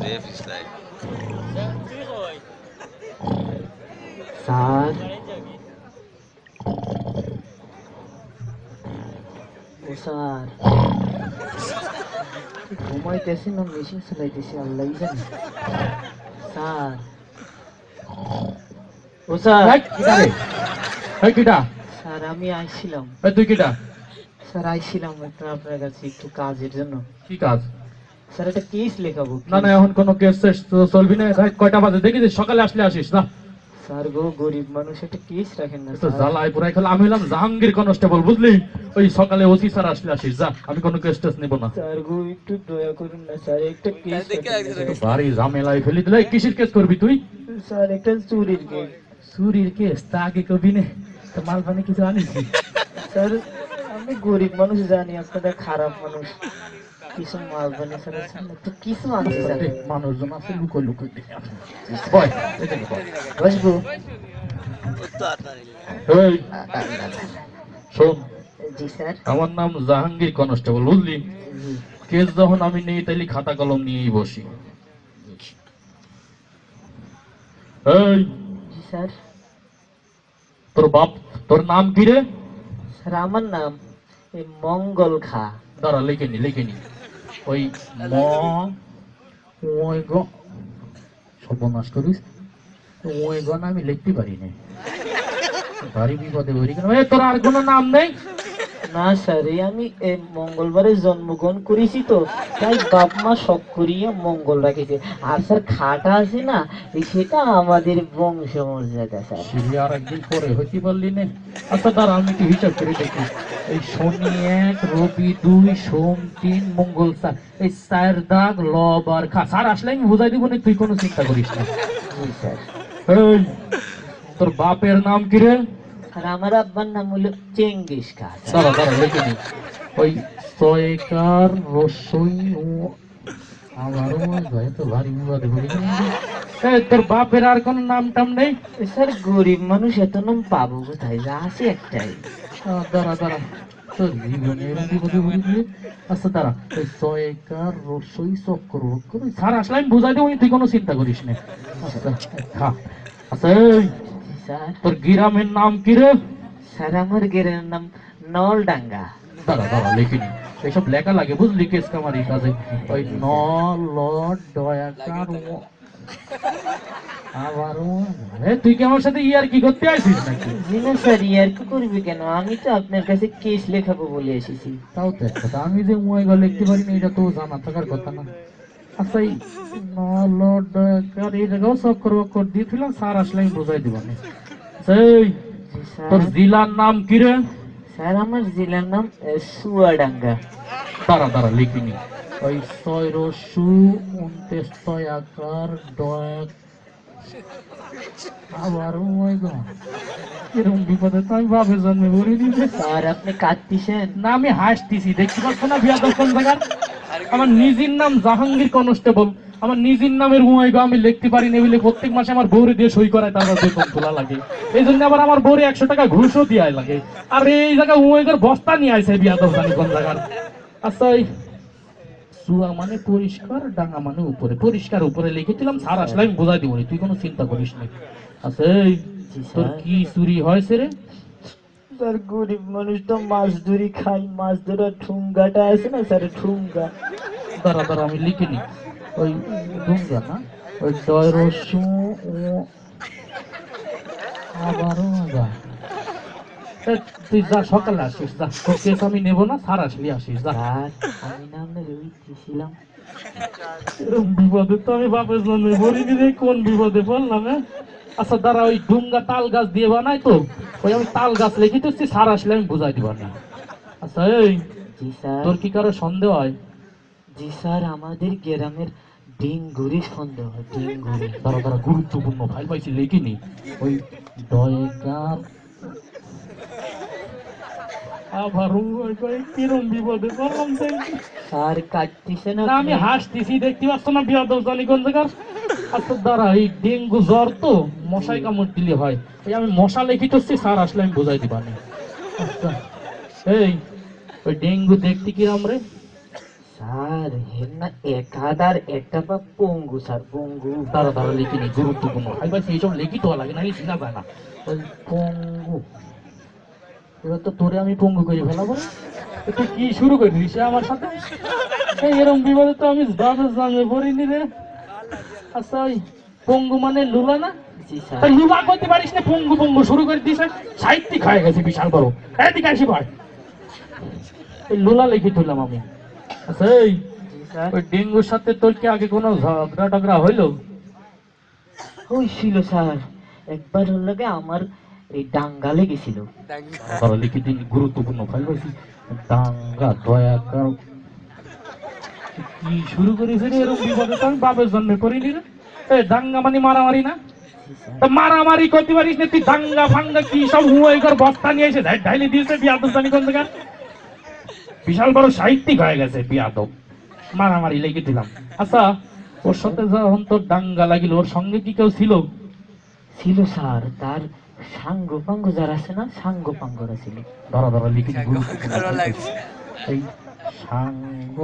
Dev is like. Sir ও sir ঘুমাইতেছি না মেশিন চালাইতেছি আল্লাহ জানে স্যার ও স্যার এই, কিটা রে? এই, কিটা? স্যার আমি আইছিলাম। এই, তুই কিটা? স্যার আইছিলাম একটা আপনার কাছে একটু কাজের জন্য। কি কাজ? স্যার একটা কেস লেখাবো না না এখন কোনো কেস শেষ তো চলবি না। রাত কয়টা বাজে? দেখি সকালে আসলে আসিস না। স্যার গো গরিব মানুষ একটা কেস রাখেন না স্যার। জ্বালাই পুরাই খেলে। আমি হলাম জাহাঙ্গীর কনস্টেবল বুঝলি? ওই সকালে ওসি স্যার আসলে আসিস যা। আমি কোনো কেস টেস নেব না। স্যার গো একটু দয়া করুন না স্যার একটা কেস বাড়ি ঝামেলায় ফেলি দিলে কিসের কেস করবি তুই? স্যার একটা চুরির কেস চুরির কেস তা আগে কবি নে। মাল পানি কিছু আনিস স্যার আমি গরিব মানুষ জানি আপনারা খারাপ মানুষ। কিছু মাল বানি স্যার তো কিছু আনছে স্যার মানুষজন আছে লুকো লুকো দেখে বয় এদিকে বয়। বসবো শোন আমার নাম জাহাঙ্গীর কনস্টেবল বুঝলি? কেস যখন আমি নেই তাইলে খাতা কলম নিয়েই বসি। এই স্যার। তোর বাপ তোর নাম কি রে? স্যার আমার নাম মঙ্গল খা। দাঁড়া লিখে নি লিখে নি। ওই ম ওই গ। সর্বনাশ করিস। ওই গ না আমি লিখতে পারি না ভারী বিপদে ভরি কেন? তোর আর কোনো নাম নেই? না স্যার আমি এই মঙ্গলবারে জন্মগ্রহণ করেছি তো তাই বাপ মা শখ করিয়ে মঙ্গল রাখিছে। আর স্যার খাটা আছে না এই সেটা আমাদের বংশ মর্যাদা স্যার আর একদিন পরে হইতে পারলি না। আচ্ছা দাঁড়া আমি একটু হিসাব করে দেখি। এই শনি এক রবি দুই সোম তিন মঙ্গল চার। এই চার দাগ লব আর খা। স্যার আসলে আমি বুঝাই দিব না তুই কোনো চিন্তা করিস না। স্যার। তোর বাপের নাম কি রে? আর আমার আব্বার নাম হলো চেঙ্গিস খা। স্যার। দাঁড়া দাঁড়া লিখে ওই ছয়কার রসই আমারও ভাই তো ভারী বিবাদে তোর বাপের আর কোনো নাম টাম নেই স্যার গরিব মানুষ এত নাম পাবো কোথায়? যা আছে একটাই। দাঁড়া দাঁড়া। তোর বিপদে আচ্ছা দাঁড়া। ওই রসই চক্র স্যার আসলে আমি বুঝাই দেবো তুই কোনো চিন্তা করিস না। আচ্ছা আচ্ছা এই, স্যার। তোর গ্রামের নাম কি রে? স্যার আমার গেরের নাম নলডাঙ্গা। দাঁড়া দাঁড়া লিখিনি এইসব লেখা লাগে বুঝলি কেস কামারি কাজে। ওই ন ল ডয়াকার ও এ, তুই কি আমার সাথে ইয়ার কি করতে আসিস নাকি? জি না স্যার ইয়ার কি করবি কেন? আমি তো আপনার কাছে কেস লেখাবো বলে এসেছি। তাও তো আমি যে মোবাইল লিখতে পারি না এটা তো জানা থাকার কথা না। আচ্ছা এই ন ল ডয়াকার এই জায়গাও সব করব কর দিয়েছিলাম স্যার আসলে আমি বোঝাই দিব না সেই জি স্যার তোর জেলার নাম কি রে স্যার আমার জেলার নাম আহ, সুয়াডাঙ্গা দাঁড়া দাঁড়া লিখিনি ওই ছয় রসু উনতেস ছয় আকার ডয়াক আবার ওই গো এরকম বিপদে তো আমি বাপের জন্মে ভরে দিতে স্যার আপনি কাঁদতেছেন না আমি হাসতেছি দেখতে পাচ্ছ না বিয়া দর্শন জায়গার আমার নিজের নাম জাহাঙ্গীর কনস্টেবল। আমার নিজের নামের হুঁয়াই আমি লিখতে পারি না বলে প্রত্যেক মাসে আমার বউরে দিয়ে সই করায় তারপর বেতন তোলা লাগে। এই জন্য আবার আমার বউরে একশো টাকা ঘুষও দিয়ে লাগে। আর এই জায়গায় হুঁয়াইগর বস্তা নিয়ে আইছে বিয়া দর্শন কোন জায়গার। আচ্ছা মানে পরিষ্কার ডাঙা মানে উপরে। পরিষ্কার উপরে লিখেছিলাম স্যার আসলে আমি বোঝাই দিব তুই কোনো চিন্তা করিস না। আচ্ছা তোর কি চুরি হয়েছে রে? স্যার গরিব মানুষ তো মাছ ধরি খাই মাছ ধরার ঠুঙ্গাটা আছে না স্যার ঠুঙ্গা দাঁড়া দাঁড়া আমি লিখে নি ওই ডুঙ্গা না? ওই ডয় রসু আবারও তুই যা সকালে আসিস যা। তোর কেস আমি নেব না স্যার আসলি আসিস যা। আমি না ছিলাম। বিপদে তো আমি বাপের জন্য বলি কোন বিপদে বললাম হ্যাঁ? আচ্ছা দাঁড়া ওই ডুঙ্গা তাল গাছ দিয়ে বানাই তো। ওই আমি তাল গাছ লিখে তো স্যার আসলে আমি বুঝাই দিবার না। আচ্ছা এই তোর কি কারও সন্দেহ হয়? জি স্যার আমাদের গ্রামের ডিঙ্গুরি সন্দেহ হয় ডিঙ্গুরি তারা তারা গুরুত্বপূর্ণ ফাইল পাইছি লেখিনি। ওই দয়কার আবার কিরম বিপদে পড়লাম স্যার কাটতেছেন না আমি হাসতেছি দেখতে পাচ্ছ না বিয়াদ জানি কোন জায়গার আচ্ছা দাঁড়া এই ডেঙ্গু জ্বর তো মশাই কামড় দিলে হয়। এই আমি মশা লেখি তো স্যার আসলে আমি বোঝাই দিবা না। আচ্ছা এই ওই ডেঙ্গু দেখতে কিরম রে? স্যার হের না এক হাত একটা পা পঙ্গু স্যার পঙ্গু। তারা তারা লিখি নি গুরুত্বপূর্ণ। ভাই ভাই এইসব লিখি তো লাগে না চিনা যায় না। পঙ্গু। এবার তো তোরে আমি পঙ্গু করে ফেলাবো। তুই কি শুরু করবি সে আমার সাথে? এরকম বিপদে তো আমি বাপের সঙ্গে পড়িনি রে। আচ্ছা ওই পঙ্গু মানে লুলা না? লুলা করতে পারিস না পঙ্গু পঙ্গু শুরু করে দিস সাহিত্য খায় গেছে বিশাল বড়। এদিকে আসি ভাই। লুলা লিখে তুললাম আমি। আচ্ছা এই ওই ডেঙ্গুর সাথে তোর কি আগে কোনো ঝগড়া টগড়া হইল? ওই ছিল স্যার। একবার হলো আমার এই ডাঙ্গা লেগেছিল। লিখে দিন গুরুত্বপূর্ণ ফাইল দাঙ্গা দয়া কর কি শুরু করেছে রে এরকম বিপদে তো আমি বাপের জন্মে রে এ দাঙ্গা মানে মারামারি না? মারামারি করতে পারিস না? তুই দাঙ্গা ফাঙ্গা কি সব কর বস্তা নিয়ে এসে ঢাইলে দিয়েছে বিয়াদব জানি কোন জায়গা বিশাল বড় সাহিত্যিক হয়ে গেছে বিয়াদব। মারামারি লেগে দিলাম। আচ্ছা ওর সাথে যখন তোর দাঙ্গা লাগিল ওর সঙ্গে কি কেউ ছিল? ছিল স্যার তার সাঙ্গ পাঙ্গ যারা আছে না সাঙ্গ পাঙ্গরা ছিল। ধরা ধরা লিখে সাঙ্গ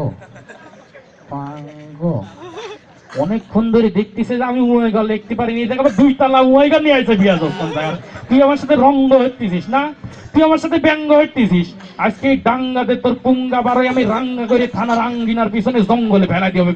অনেকক্ষণ ধরে দেখতেছে যে আমি উমাইগা লিখতে পারিনি। দেখ দুই তালা উমাইগা নিয়ে আসে বিয়া যখন তুই আমার সাথে রঙ্গ হইতেছিস না? তুই আমার সাথে ব্যঙ্গ হইতেছিস? আজকে এই ডাঙ্গাতে তোর পুঙ্গা বারোয় আমি রাঙ্গা করে থানার আঙ্গিনার পিছনে জঙ্গলে ফেলা দিয়ে হবে।